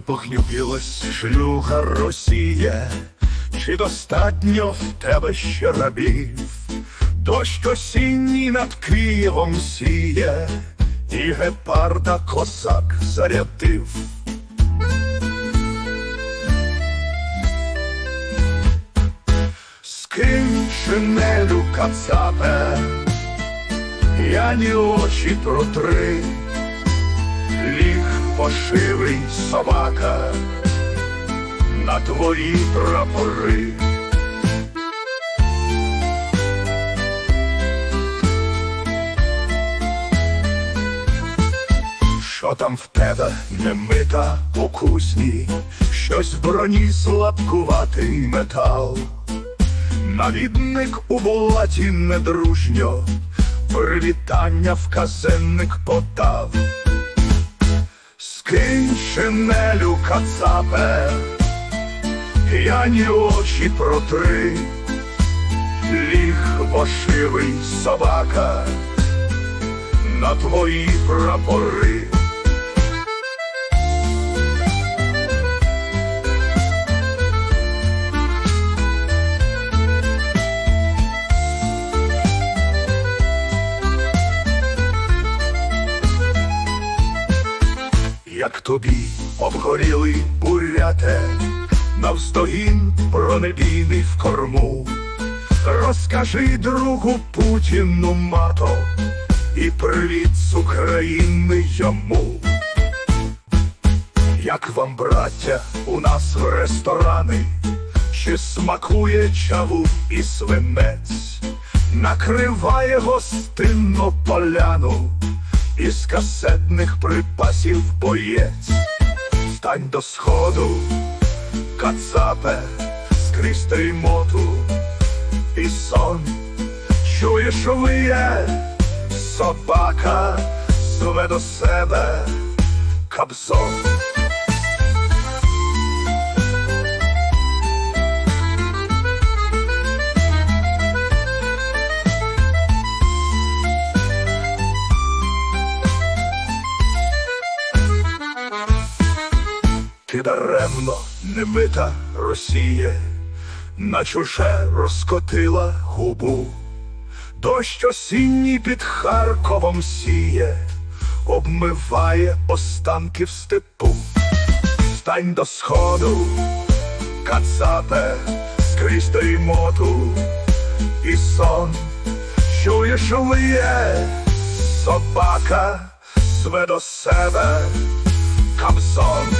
Що похлюбилась шлюха Росія, чи достатньо в тебе ще рабів? Дощ осінній над Києвом сіє, і гепарда косак зарядив. Скинь шинелю кацапе, я ні очі протри, ліг пошивий собака на твої прапори. Що там в тебе немита у кузні, щось в броні слабкуватий метал. Навідник у булаті недружньо, привітання в казенник подав. Скинь шинелю кацапе, п'яні очі протри, ліг вошивий собака на твої прапори. Як тобі обгорілий буряте, навздогін бронебійний в корму. Розкажи другу Путіну мато і привіт з України йому. Як вам, браття, у нас в ресторани, чи смакує чаву і свинець, накриває гостинно поляну із касетних припасів боєць. Стань до сходу, кацапе, скрізь моту і сон, чуєш виє, собака зве до себе кабзон. Ти даремно немита Росія, на чуже розкотила губу, дощ осінній під Харковом сіє, обмиває останки в степу. Стань до сходу, кацапе, скрізь той моту. І сон, чуєш виє, собака зве до себе Камсон